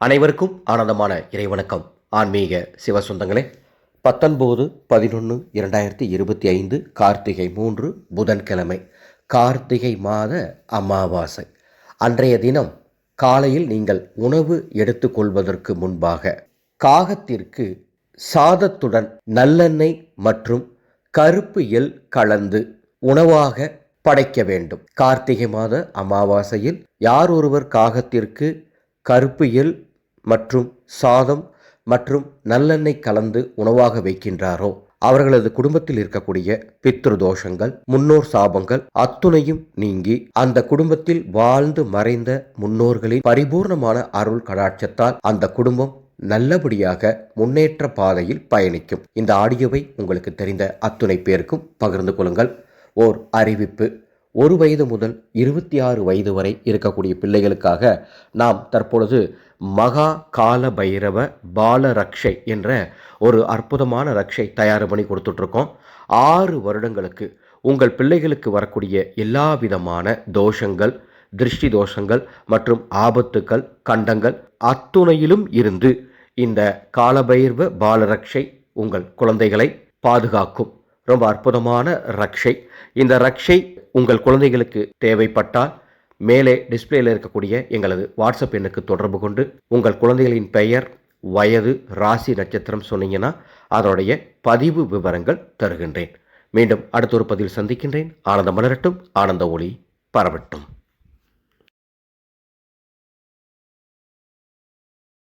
அனைவருக்கும் ஆனந்தமான இறைவணக்கம். ஆன்மீக சிவசுந்தங்களே பத்தொன்பது பதினொன்று இரண்டாயிரத்தி இருபத்தி ஐந்து கார்த்திகை மூன்று புதன்கிழமை கார்த்திகை மாத அமாவாசை. அன்றைய தினம் காலையில் நீங்கள் உணவு எடுத்துக்கொள்வதற்கு முன்பாக காகத்திற்கு சாதத்துடன் நல்லெண்ணெய் மற்றும் கருப்பு எல் கலந்து உணவாக படைக்க வேண்டும். கார்த்திகை மாத அமாவாசையில் யார் ஒருவர் காகத்திற்கு கருப்பு எல் மற்றும் சாதம் மற்றும் நல்லெண்ணெய் கலந்து உணவாக வைக்கின்றாரோ? அவர்களது குடும்பத்தில் இருக்கக்கூடிய பித்ரு தோஷங்கள் முன்னோர் சாபங்கள் அத்துணையும் நீங்கி அந்த குடும்பத்தில் வாழ்ந்து மறைந்த முன்னோர்களின் பரிபூர்ணமான அருள் கடாட்சத்தால் அந்த குடும்பம் நல்லபடியாக முன்னேற்ற பாதையில் பயணிக்கும். இந்த ஆடியோவை உங்களுக்கு தெரிந்த அத்துணை பேருக்கும் பகிர்ந்து கொள்ளுங்கள். ஓர் அறிவிப்பு. ஒரு வயது முதல் இருபத்தி ஆறு வயது வரை இருக்கக்கூடிய பிள்ளைகளுக்காக நாம் தற்பொழுது மகா கால பைரவ பால ரக்ஷை என்ற ஒரு அற்புதமான ரக்ஷை தயார் பண்ணி கொடுத்துட்ருக்கோம். ஆறு வருடங்களுக்கு உங்கள் பிள்ளைகளுக்கு வரக்கூடிய எல்லா விதமான தோஷங்கள் திருஷ்டி தோஷங்கள் மற்றும் ஆபத்துக்கள் கண்டங்கள் அத்துணையிலும் இருந்து இந்த காலபைரவ பாலரக்ஷை உங்கள் குழந்தைகளை பாதுகாக்கும். ரொம்ப அற்புதமான ரக்ஷை. இந்த ரக்ஷை உங்கள் குழந்தைகளுக்கு தேவைப்பட்டால் மேலே டிஸ்பிளேயில் இருக்கக்கூடிய எங்களது வாட்ஸ்அப் எண்ணுக்கு தொடர்பு கொண்டு உங்கள் குழந்தைகளின் பெயர் வயது ராசி நட்சத்திரம் சொன்னீங்கன்னா அதனுடைய பதிவு விவரங்கள் தருகின்றேன். மீண்டும் அடுத்த ஒரு பதிவில் சந்திக்கின்றேன். ஆனந்த மலரட்டும். ஆனந்த ஒளி பரவட்டும்.